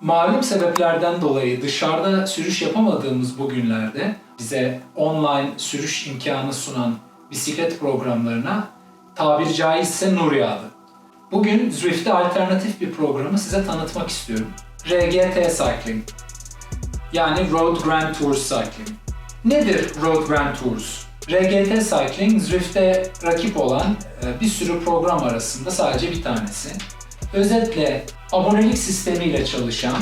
Malum sebeplerden dolayı dışarıda sürüş yapamadığımız bu günlerde bize online sürüş imkanı sunan bisiklet programlarına tabiri caizse nur yağdı. Bugün Zwift'e alternatif bir programı size tanıtmak istiyorum. RGT Cycling. Yani Road Grand Tours Cycling. Nedir Road Grand Tours? RGT Cycling, Zwift'e rakip olan e, bir sürü program arasında sadece bir tanesi. Özetle abonelik sistemiyle çalışan,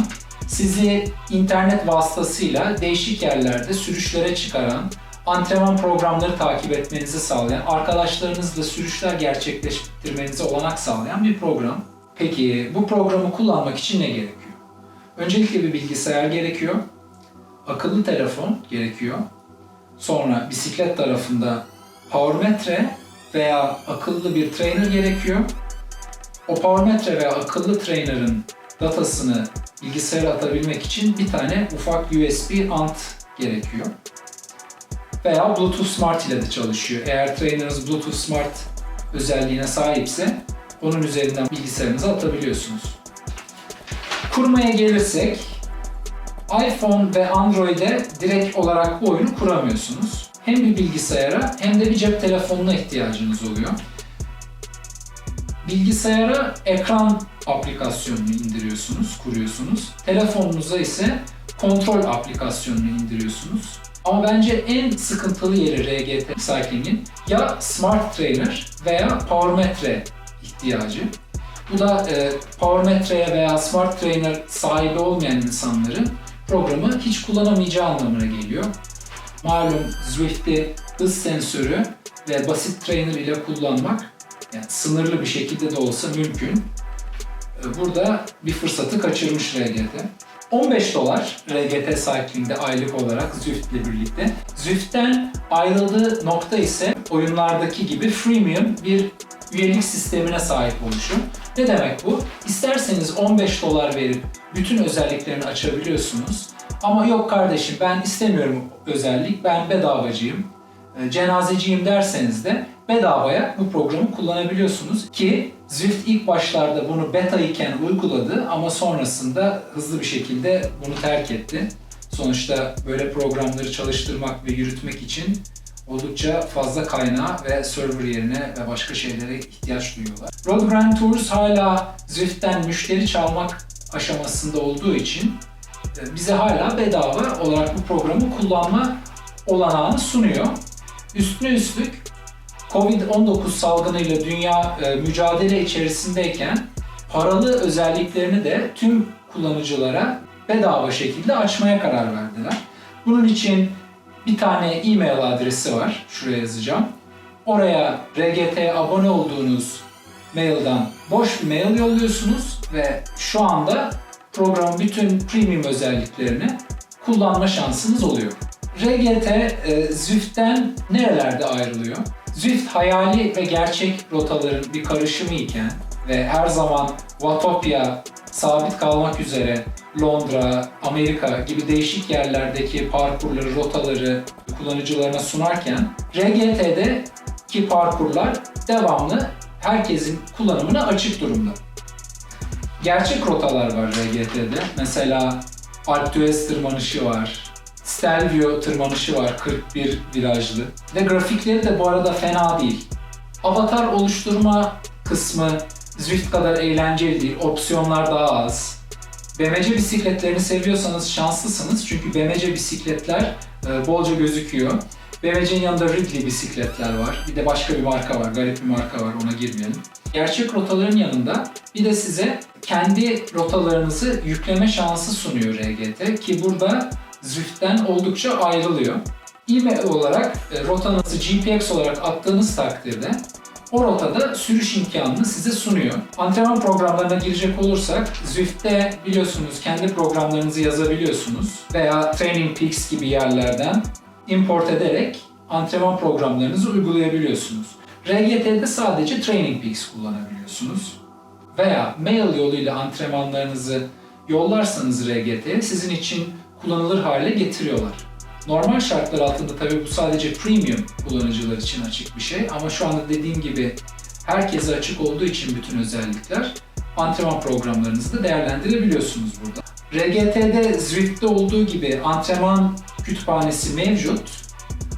sizi internet vasıtasıyla değişik yerlerde sürüşlere çıkaran, antrenman programları takip etmenizi sağlayan, arkadaşlarınızla sürüşler gerçekleştirmenize olanak sağlayan bir program. Peki bu programı kullanmak için ne gerekiyor? Öncelikle bir bilgisayar gerekiyor, akıllı telefon gerekiyor, sonra bisiklet tarafında powermetre veya akıllı bir trainer gerekiyor. O powermetre veya akıllı trainer'ın datasını bilgisayara atabilmek için bir tane ufak USB ant gerekiyor. Veya Bluetooth Smart ile de çalışıyor. Eğer trainer'ınız Bluetooth Smart özelliğine sahipse onun üzerinden bilgisayarınıza atabiliyorsunuz. Kurmaya gelirsek iPhone ve Android'e direkt olarak bu oyunu kuramıyorsunuz. Hem bir bilgisayara hem de bir cep telefonuna ihtiyacınız oluyor. Bilgisayara ekran aplikasyonunu indiriyorsunuz, kuruyorsunuz. Telefonunuza ise kontrol aplikasyonunu indiriyorsunuz. Ama bence en sıkıntılı yeri RGT Cycling'in ya Smart Trainer veya Powermetre ihtiyacı. Bu da e, Powermetre'ye veya Smart Trainer sahibi olmayan insanların programı hiç kullanamayacağı anlamına geliyor. Malum Zwift'te hız sensörü ve basit trainer ile kullanmak yani sınırlı bir şekilde de olsa mümkün. E, Burada bir fırsatı kaçırmış RGT. 15 dolar RGT Cycling'de aylık olarak Zwift birlikte. Zwift'ten ayrıldığı nokta ise oyunlardaki gibi freemium bir üyelik sistemine sahip oluşu. Ne demek bu? İsterseniz 15 dolar verip bütün özelliklerini açabiliyorsunuz. Ama yok kardeşim ben istemiyorum özellik, ben bedavacıyım, e, cenazeciyim derseniz de bedavaya bu programı kullanabiliyorsunuz ki Zwift ilk başlarda bunu beta iken uyguladı ama sonrasında hızlı bir şekilde bunu terk etti. Sonuçta böyle programları çalıştırmak ve yürütmek için oldukça fazla kaynağı ve server yerine ve başka şeylere ihtiyaç duyuyorlar. Road Grand Tours hala Zwift'ten müşteri çalmak aşamasında olduğu için e, bize hala bedava olarak bu programı kullanma olanağını sunuyor. Üstüne üstlük Covid-19 salgınıyla dünya e, mücadele içerisindeyken paralı özelliklerini de tüm kullanıcılara bedava şekilde açmaya karar verdiler. Bunun için bir tane e-mail adresi var. Şuraya yazacağım. Oraya RGT abone olduğunuz mailden boş bir mail yolluyorsunuz ve şu anda programın bütün premium özelliklerini kullanma şansınız oluyor. RGT e, Zwift'ten nerelerde ayrılıyor? Zwift hayali ve gerçek rotaların bir karışımı iken ve her zaman Watopia sabit kalmak üzere Londra, Amerika gibi değişik yerlerdeki parkurları, rotaları kullanıcılarına sunarken RGT'deki parkurlar devamlı herkesin kullanımına açık durumda. Gerçek rotalar var RGT'de. Mesela Alpe d'Huez tırmanışı var. Stelvio tırmanışı var 41 virajlı. Ve grafikleri de bu arada fena değil. Avatar oluşturma kısmı Zwift kadar eğlenceli değil. Opsiyonlar daha az. BMC bisikletlerini seviyorsanız şanslısınız çünkü BMC bisikletler e, bolca gözüküyor. BMC'nin yanında Ridley bisikletler var. Bir de başka bir marka var, garip bir marka var ona girmeyelim. Gerçek rotaların yanında bir de size kendi rotalarınızı yükleme şansı sunuyor RGT ki burada Zwift'ten oldukça ayrılıyor. E-mail olarak e, rotanızı GPX olarak attığınız takdirde o rotada sürüş imkanını size sunuyor. Antrenman programlarına girecek olursak Zwift'te biliyorsunuz kendi programlarınızı yazabiliyorsunuz veya Training Peaks gibi yerlerden import ederek antrenman programlarınızı uygulayabiliyorsunuz. RGT'de sadece Training Peaks kullanabiliyorsunuz. Veya mail yoluyla antrenmanlarınızı yollarsanız RGT'ye sizin için kullanılır hale getiriyorlar. Normal şartlar altında tabii bu sadece premium kullanıcılar için açık bir şey ama şu anda dediğim gibi herkese açık olduğu için bütün özellikler antrenman programlarınızı da değerlendirebiliyorsunuz burada. RGT'de Zwift'te olduğu gibi antrenman kütüphanesi mevcut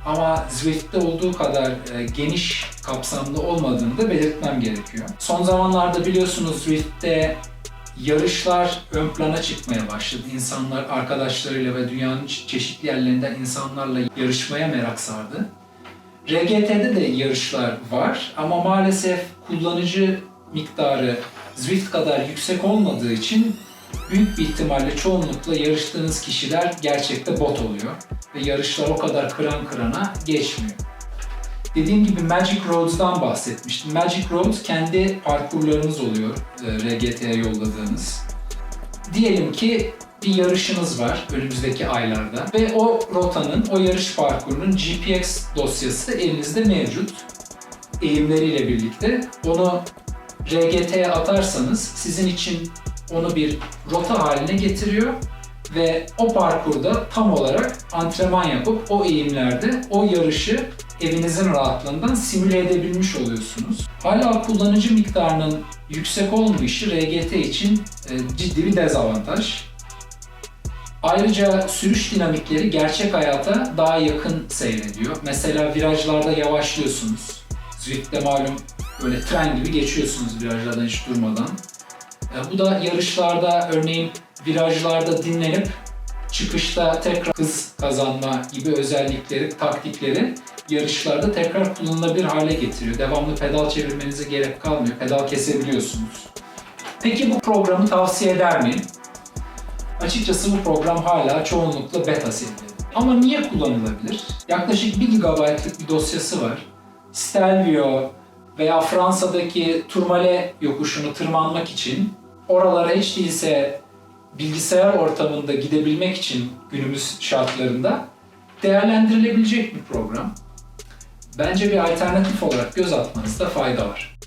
ama Zwift'te olduğu kadar e, geniş kapsamlı olmadığını da belirtmem gerekiyor. Son zamanlarda biliyorsunuz Zwift'te yarışlar ön plana çıkmaya başladı. İnsanlar arkadaşlarıyla ve dünyanın çe- çeşitli yerlerinden insanlarla yarışmaya merak sardı. RGT'de de yarışlar var ama maalesef kullanıcı miktarı Zwift kadar yüksek olmadığı için büyük bir ihtimalle çoğunlukla yarıştığınız kişiler gerçekte bot oluyor ve yarışlar o kadar kıran kırana geçmiyor. Dediğim gibi Magic Roads'dan bahsetmiştim. Magic Roads kendi parkurlarınız oluyor e, RGT'ye yolladığınız. Diyelim ki bir yarışınız var önümüzdeki aylarda ve o rotanın, o yarış parkurunun GPX dosyası elinizde mevcut. Eğimleriyle birlikte onu RGT'ye atarsanız sizin için onu bir rota haline getiriyor ve o parkurda tam olarak antrenman yapıp o eğimlerde o yarışı evinizin rahatlığından simüle edebilmiş oluyorsunuz. Hala kullanıcı miktarının yüksek olmayışı RGT için e, ciddi bir dezavantaj. Ayrıca sürüş dinamikleri gerçek hayata daha yakın seyrediyor. Mesela virajlarda yavaşlıyorsunuz. Zwift'te malum böyle tren gibi geçiyorsunuz virajlardan hiç durmadan. E, Bu da yarışlarda örneğin virajlarda dinlenip çıkışta tekrar hız kazanma gibi özellikleri, taktikleri yarışlarda tekrar kullanılabilir hale getiriyor. Devamlı pedal çevirmenize gerek kalmıyor. Pedal kesebiliyorsunuz. Peki bu programı tavsiye eder miyim? Açıkçası bu program hala çoğunlukla beta seviyede. Ama niye kullanılabilir? Yaklaşık 1 GB'lık bir dosyası var. Stelvio veya Fransa'daki Tourmalet yokuşunu tırmanmak için oralara hiç değilse bilgisayar ortamında gidebilmek için günümüz şartlarında değerlendirilebilecek bir program. Bence bir alternatif olarak göz atmanızda fayda var.